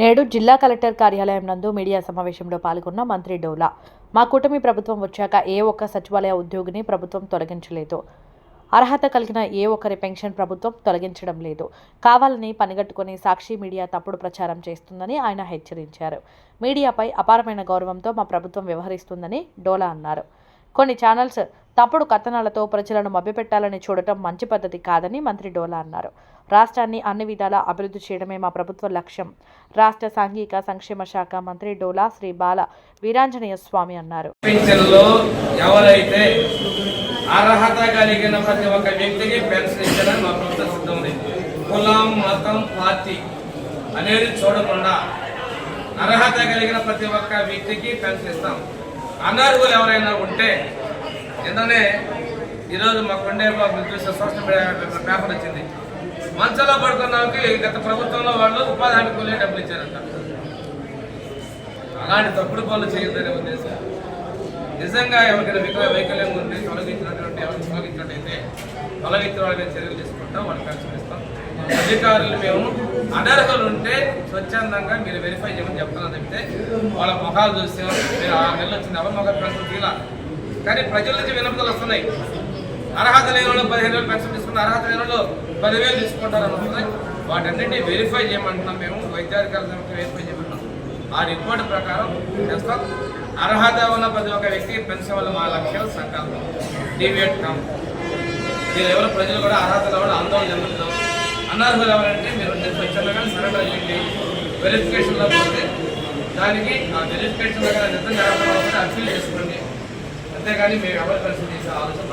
నేడు జిల్లా కలెక్టర్ కార్యాలయం నందు మీడియా సమావేశంలో పాల్గొన్న మంత్రి డోలా. మా కూటమి ప్రభుత్వం వచ్చాక ఏ ఒక్క సచివాలయ ఉద్యోగిని ప్రభుత్వం తొలగించలేదు. అర్హత కలిగిన ఏ ఒక్కరి పెన్షన్ ప్రభుత్వం తొలగించడం లేదు. కావాలని పనిగట్టుకుని సాక్షి మీడియా తప్పుడు ప్రచారం చేస్తుందని ఆయన హెచ్చరించారు. మీడియాపై అపారమైన గౌరవంతో మా ప్రభుత్వం వ్యవహరిస్తుందని డోలా అన్నారు. కొన్ని ఛానల్స్ తప్పుడు కథనాలతో ప్రజలను మభ్యపెట్టాలని చూడటం మంచి పద్ధతి కాదని మంత్రి డోలా అన్నారు. రాష్ట్రాన్ని అన్ని విధాలా అభివృద్ధి చేయడమే మా ప్రభుత్వ లక్ష్యం రాష్ట్ర సాంఘిక సంక్షేమ శాఖ మంత్రి డోలా శ్రీ బాల వీరాంజనేయ స్వామి అన్నారు. ఎవరైతే అర్హత కలిగిన ప్రతి ఒక్క వ్యక్తికి పెన్షన్ ఇచ్చారని మా ప్రభుత్వం సిద్ధం ఉంది. కులం మతం పార్టీ అనేది చూడకుండా అర్హత కలిగిన ప్రతి ఒక్క వ్యక్తికి పెన్షన్ ఇస్తాం. అనర్హులు ఎవరైనా ఉంటే నిన్ననే ఈరోజు మా కొండే బాబు చూసే సోషల్ మీడియా పేపర్ వచ్చింది. మంచంలో పడుకున్న గత ప్రభుత్వంలో వాళ్ళు ఉపాధి హామీ కూలీ డబ్బులు ఇచ్చారంట. అలాంటి తప్పుడు పనులు చేయొద్దనే ఉద్దేశం. నిజంగా ఎవరికైనా వికల వైకల్యం ఉంది తొలగించినటువంటి ఎవరికి తొలగించినట్టయితే తొలగించిన వాళ్ళ మీద చర్యలు తీసుకుంటాం వాళ్ళకి పెన్షన్ ఇస్తాం అధికారులు మేము అనర్హులు ఉంటే స్వచ్ఛందంగా మీరు వెరిఫై చేయమని చెప్తున్నాను చెప్తే వాళ్ళ మొహాలు చూస్తే మీరు ఆ నెలలు వచ్చిన అవమొగ ప్రకృతిలా కానీ ప్రజల నుంచి వినపదలు వస్తున్నాయి. అర్హత లేని వాళ్ళు పదిహేను వేలు పెన్షన్ తీసుకున్న అర్హత లేని వాళ్ళు పదివేలు తీసుకుంటారు అనుకుంటున్నాయి వాటన్నింటినీ వాటన్నిటిని వెరిఫై చేయమంటున్నాం మేము వైద్యాధికారుల సమితి వెరిఫై చేయమంటున్నాం. ఆ రిపోర్ట్ ప్రకారం చేస్తాం. అర్హత ఉన్న ప్రతి ఒక్క వ్యక్తికి పెన్షన్ వల్ల మా లక్ష్యాలు సంకల్పం. డివియేట్ కామ్ మీరు ఎవరు ప్రజలు కూడా అర్హత లేవడం ఆందోళన చెందుతాం అనర్హులు ఎవరంటే మీరు స్వచ్ఛంగా సరెండర్ చేయండి వెరిఫికేషన్లో పోతే దానికి ఆ వెరిఫికేషన్లో కానీ నిజంగా అర్హత అప్పీల్ చేసుకోండి. అంతేగాని మేము ఎవరు పెన్షన్ చేసే ఆలోచన